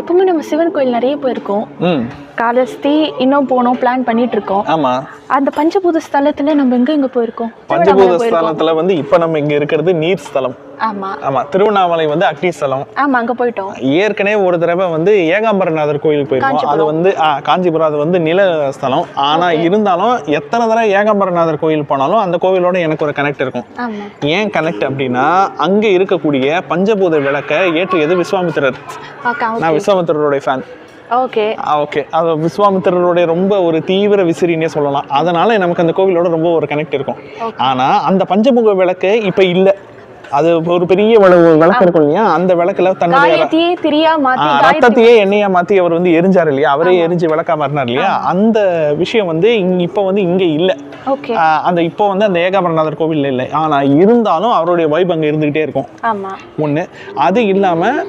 எப்பவுமே நம்ம சிவன் கோயில் நிறைய போயிருக்கோம் காலஸ்தி இன்னும் போனோம் பிளான் பண்ணிட்டு இருக்கோம் ஆமா. அந்த பஞ்சபூத ஸ்தலத்துல நம்ம எங்க எங்க போயிருக்கோம்? பஞ்சபூத. ஸ்தலத்துல வந்து இப்ப நம்ம இங்க இருக்கிறது நீர் ஸ்தலம். ஆமா. ஆமா திருவண்ணாமலை வந்து அக்னி ஸ்தலம். ஆமா அங்க போயிட்டோம். ஏற்கனவே ஒரு தடவை வந்து ஏகாம்பரநாதர் கோயிலுக்கு போயிருக்கோம். அது வந்து காஞ்சிபுரம் அது வந்து நில ஸ்தலம். ஆனா இருந்தாலும் எத்தனை தடவை ஏகாம்பரநாதர் கோயில் போனாலும் அந்த கோவிலோட எனக்கு ஒரு கனெக்ட் இருக்கும். ஏன் கனெக்ட் அப்படின்னா அங்க இருக்கக்கூடிய பஞ்சபூத விளக்கை ஏற்றியது விஸ்வாமித்திரர். நான் விஸ்வாமித்திரருடைய ஃபேன் ஓகே. ஓகே. அது விஸ்வாமித்திரருடைய ரொம்ப ஒரு தீவிர விசிறினே சொல்லலாம். அதனால நமக்கு அந்த கோவிலோட ரொம்ப ஒரு கனெக்ட் இருக்கும். ஆனா அந்த பஞ்சமுக விளக்கு இப்ப இல்ல. அது ஒரு பெரிய விள- விளக்கு இருக்கும் இல்லையா? அந்த விளக்குல தன்னுடைய ரத்தத்தையே எண்ணெயா மாத்தி அவர் வந்து எரிஞ்சார் இல்லையா? அவரே எரிஞ்சு விளக்கா மாறினார் இல்லையா? அந்த விஷயம் வந்து இப்ப வந்து இங்க இல்ல. அந்த இப்போ வந்து அந்த ஏகாம்பரநாதர் கோவில்ல இல்லை. ஆனா இருந்தாலும் அவருடைய வைப் அங்க இருந்துகிட்டே இருக்கும். ஒண்ணு. அது இல்லாம